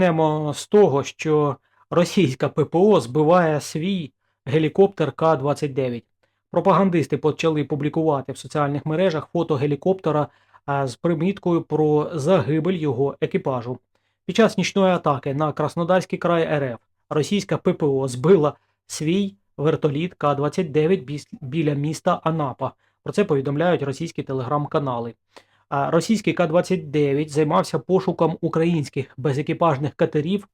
Почнемо з того, що російська ППО збиває свій гелікоптер К-29. Пропагандисти почали публікувати в соціальних мережах фото гелікоптера з приміткою про загибель його екіпажу. Під час нічної атаки на Краснодарський край РФ російська ППО збила свій вертоліт К-29 біля міста Анапа. Про це повідомляють російські телеграм-канали. Російський К-29 займався пошуком українських безекіпажних катерів,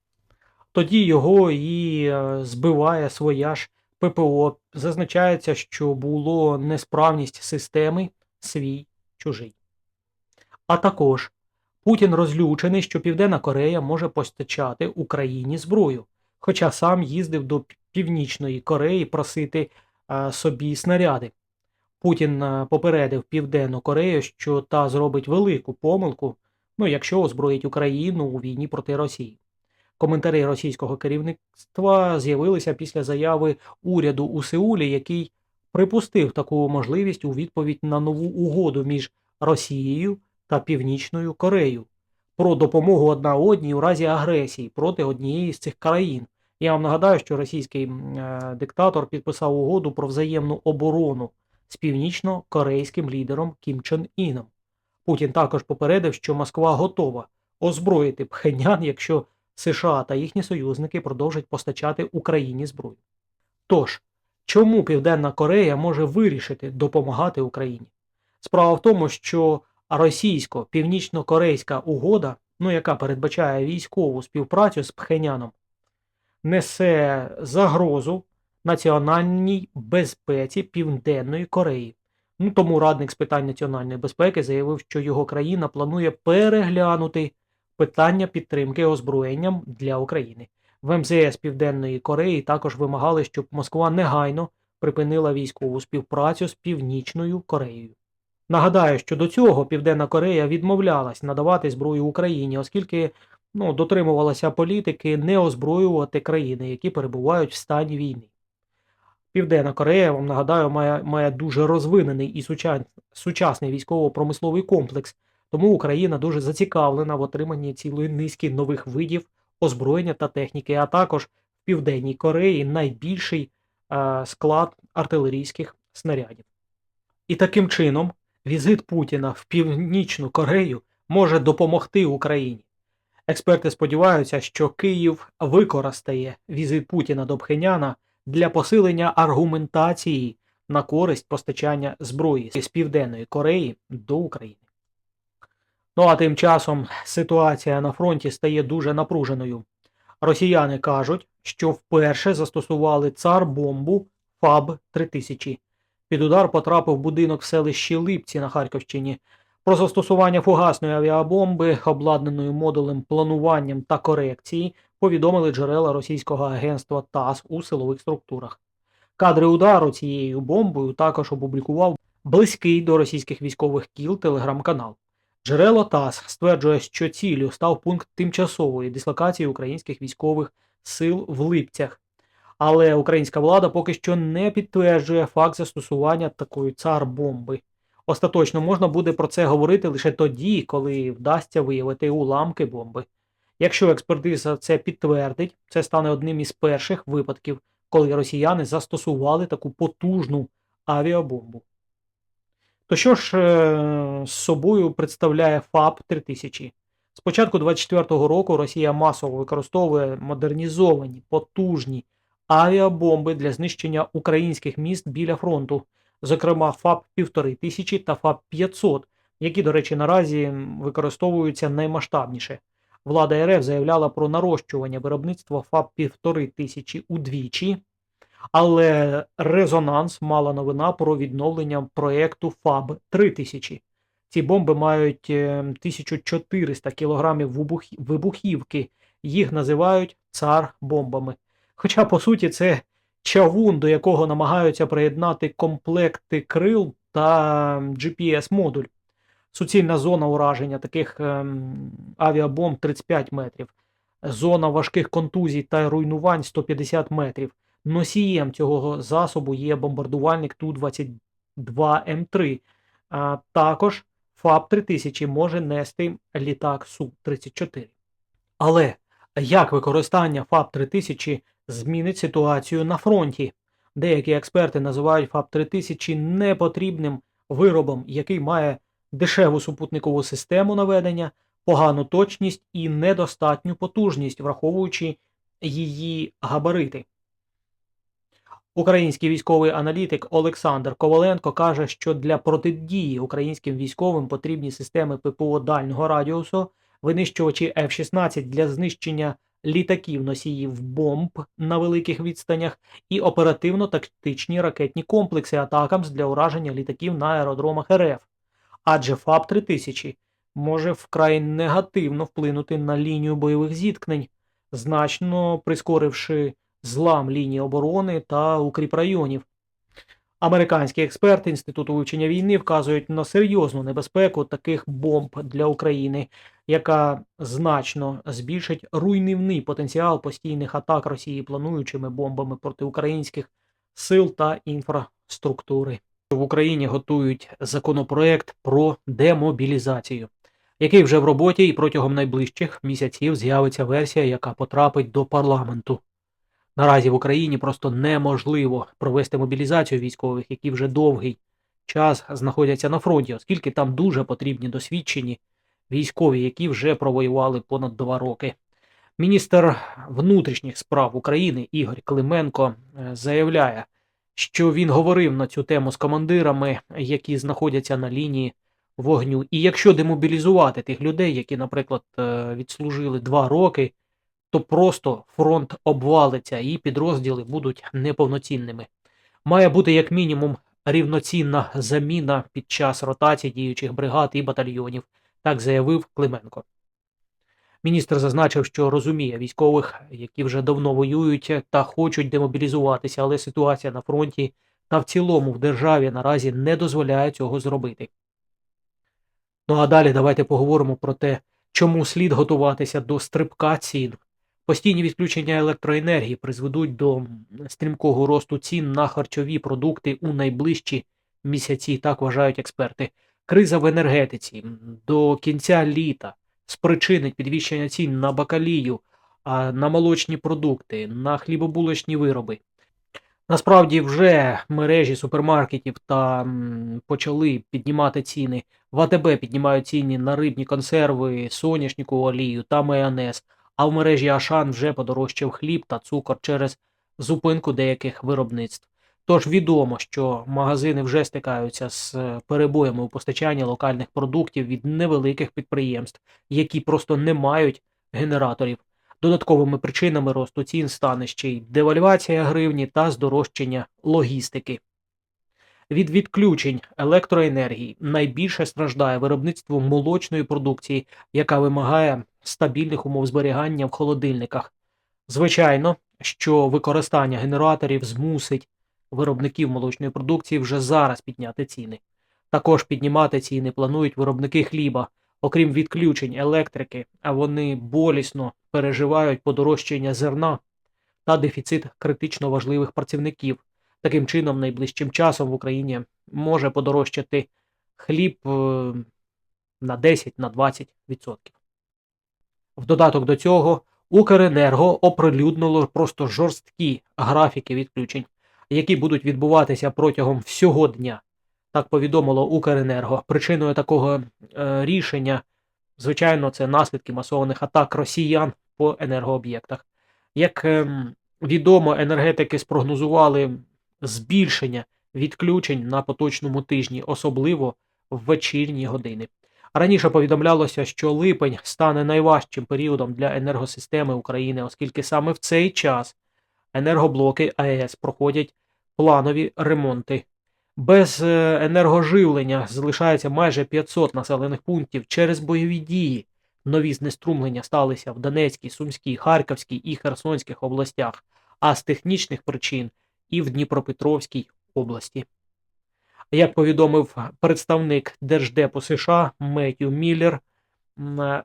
тоді його і е, збиває своя ж ППО. Зазначається, що було несправність системи свій чужий. А також Путін розлючений, що Південна Корея може постачати Україні зброю, хоча сам їздив до Північної Кореї просити е, собі снаряди. Путін е, попередив Південну Корею, що та зробить велику помилку, ну якщо озброїть Україну у війні проти Росії. Коментарі російського керівництва з'явилися після заяви уряду у Сеулі, який припустив таку можливість у відповідь на нову угоду між Росією та Північною Кореєю про допомогу одна одній у разі агресії проти однієї з цих країн. Я вам нагадаю, що російський е, диктатор підписав угоду про взаємну оборону з північно-корейським лідером Кім Чен Іном. Путін також попередив, що Москва готова озброїти Пхенян, якщо США та їхні союзники продовжать постачати Україні зброю. Тож, чому Південна Корея може вирішити допомагати Україні? Справа в тому, що російсько-північно-корейська угода, ну яка передбачає військову співпрацю з Пхеняном, несе загрозу національній безпеці Південної Кореї. Ну, тому радник з питань національної безпеки заявив, що його країна планує переглянути питання підтримки озброєнням для України. В МЗС Південної Кореї також вимагали, щоб Москва негайно припинила військову співпрацю з Північною Кореєю. Нагадаю, що до цього Південна Корея відмовлялась надавати зброю Україні, оскільки ну, дотримувалася політики не озброювати країни, які перебувають в стані війни. Південна Корея, вам нагадаю, має, має дуже розвинений і суча- сучасний військово-промисловий комплекс, тому Україна дуже зацікавлена в отриманні цілої низки нових видів озброєння та техніки, а також в Південній Кореї найбільший е, склад артилерійських снарядів. І таким чином візит Путіна в Північну Корею може допомогти Україні. Експерти сподіваються, що Київ використає візит Путіна до Пхеняна для посилення аргументації на користь постачання зброї з Південної Кореї до України. Ну а тим часом ситуація на фронті стає дуже напруженою. Росіяни кажуть, що вперше застосували цар бомбу ФАБ 3000. Під удар потрапив будинок в селищі Липці на Харківщині. Про застосування фугасної авіабомби, обладнаної модулем плануванням та корекції, повідомили джерела російського агентства ТАСС у силових структурах. Кадри удару цією бомбою також опублікував близький до російських військових кіл телеграм-канал. Джерело ТАСС стверджує, що ціллю став пункт тимчасової дислокації українських військових сил в Липцях. Але українська влада поки що не підтверджує факт застосування такої цар-бомби. Остаточно можна буде про це говорити лише тоді, коли вдасться виявити уламки бомби. Якщо експертиза це підтвердить, це стане одним із перших випадків, коли росіяни застосували таку потужну авіабомбу. То що ж е, з собою представляє ФАП 3000? З початку 24-го року Росія масово використовує модернізовані потужні авіабомби для знищення українських міст біля фронту, зокрема ФАП 1500 та ФАП 500, які, до речі, наразі використовуються наймасштабніше. Влада РФ заявляла про нарощування виробництва ФАП 1500 удвічі, але резонанс мала новина про відновлення проєкту ФАБ 3000. Ці бомби мають е, 1400 кг вибухівки, їх називають цар-бомбами. Хоча, по суті, це чавун, до якого намагаються приєднати комплекти крил та GPS-модуль. Суцільна зона ураження таких ем, авіабомб 35 метрів, зона важких контузій та руйнувань 150 метрів. Носієм цього засобу є бомбардувальник Ту-22М3. А також ФАП 3000 може нести літак Су-34. Але Як використання ФАП 3000 змінить ситуацію на фронті? Деякі експерти називають ФАП 3000 непотрібним виробом, який має дешеву супутникову систему наведення, погану точність і недостатню потужність, враховуючи її габарити. Український військовий аналітик Олександр Коваленко каже, що для протидії українським військовим потрібні системи ППО дальнього радіусу, винищувачі F-16 для знищення літаків носіїв бомб на великих відстанях і оперативно-тактичні ракетні комплекси атакамс для ураження літаків на аеродромах РФ. Адже ФАП 3000 може вкрай негативно вплинути на лінію бойових зіткнень, значно прискоривши злам лінії оборони та укріпрайонів. Американські експерти Інституту вивчення війни вказують на серйозну небезпеку таких бомб для України, яка значно збільшить руйнівний потенціал постійних атак Росії плануючими бомбами проти українських сил та інфраструктури. В Україні готують законопроект про демобілізацію, який вже в роботі і протягом найближчих місяців з'явиться версія, яка потрапить до парламенту. Наразі в Україні просто неможливо провести мобілізацію військових, які вже довгий час знаходяться на фронті, оскільки там дуже потрібні досвідчені військові, які вже провоювали понад два роки. Міністр внутрішніх справ України Ігор Клименко е, заявляє, що він говорив на цю тему з командирами, які знаходяться на лінії вогню. І якщо демобілізувати тих людей, які, наприклад, е, відслужили два роки то просто фронт обвалиться і підрозділи будуть неповноцінними. Має бути як мінімум рівноцінна заміна під час ротації діючих бригад і батальйонів, так заявив Клименко. Міністр зазначив, що розуміє військових, які вже давно воюють та хочуть демобілізуватися, але ситуація на фронті та в цілому в державі наразі не дозволяє цього зробити. Ну а далі давайте поговоримо про те, чому слід готуватися до стрибка цін Постійні відключення електроенергії призведуть до стрімкого росту цін на харчові продукти у найближчі місяці, так вважають експерти. Криза в енергетиці до кінця літа спричинить підвищення цін на бакалію, на молочні продукти, на хлібобулочні вироби. Насправді вже мережі супермаркетів та почали піднімати ціни. В АТБ піднімають ціни на рибні консерви, соняшникову олію та майонез а в мережі Ашан вже подорожчав хліб та цукор через зупинку деяких виробництв. Тож відомо, що магазини вже стикаються з перебоями у постачанні локальних продуктів від невеликих підприємств, які просто не мають генераторів. Додатковими причинами росту цін стане ще й девальвація гривні та здорожчання логістики. Від відключень електроенергії найбільше страждає виробництво молочної продукції, яка вимагає стабільних умов зберігання в холодильниках. Звичайно, що використання генераторів змусить виробників молочної продукції вже зараз підняти ціни. Також піднімати ціни планують виробники хліба, окрім відключень електрики, а вони болісно переживають подорожчання зерна та дефіцит критично важливих працівників. Таким чином, найближчим часом в Україні може подорожчати хліб е, на 10-20%. В додаток до цього Укренерго оприлюднило просто жорсткі графіки відключень, які будуть відбуватися протягом всього дня. Так повідомило Укренерго. Причиною такого е, рішення, звичайно, це наслідки масованих атак росіян по енергооб'єктах. Як е, відомо, енергетики спрогнозували збільшення відключень на поточному тижні, особливо в вечірні години. Раніше повідомлялося, що липень стане найважчим періодом для енергосистеми України, оскільки саме в цей час енергоблоки АЕС проходять планові ремонти. Без е, енергоживлення залишається майже 500 населених пунктів через бойові дії. Нові знеструмлення сталися в Донецькій, Сумській, Харківській і Херсонських областях, а з технічних причин і в Дніпропетровській області. Як повідомив представник Держдепу США Меттю Міллер,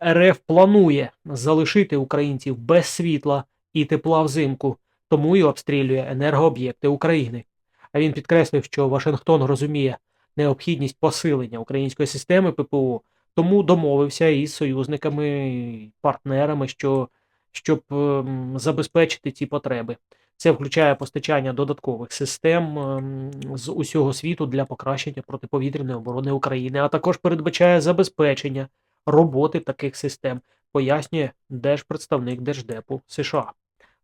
РФ планує залишити українців без світла і тепла взимку, тому і обстрілює енергооб'єкти України. А він підкреслив, що Вашингтон розуміє необхідність посилення української системи ППО, тому домовився із союзниками і партнерами, що щоб забезпечити ці потреби. Це включає постачання додаткових систем ем, з усього світу для покращення протиповітряної оборони України, а також передбачає забезпечення роботи таких систем, пояснює держпредставник Держдепу США.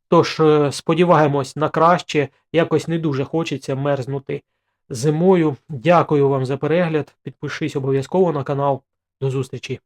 Тож е, сподіваємось на краще, якось не дуже хочеться мерзнути зимою. Дякую вам за перегляд. Підпишись обов'язково на канал. До зустрічі!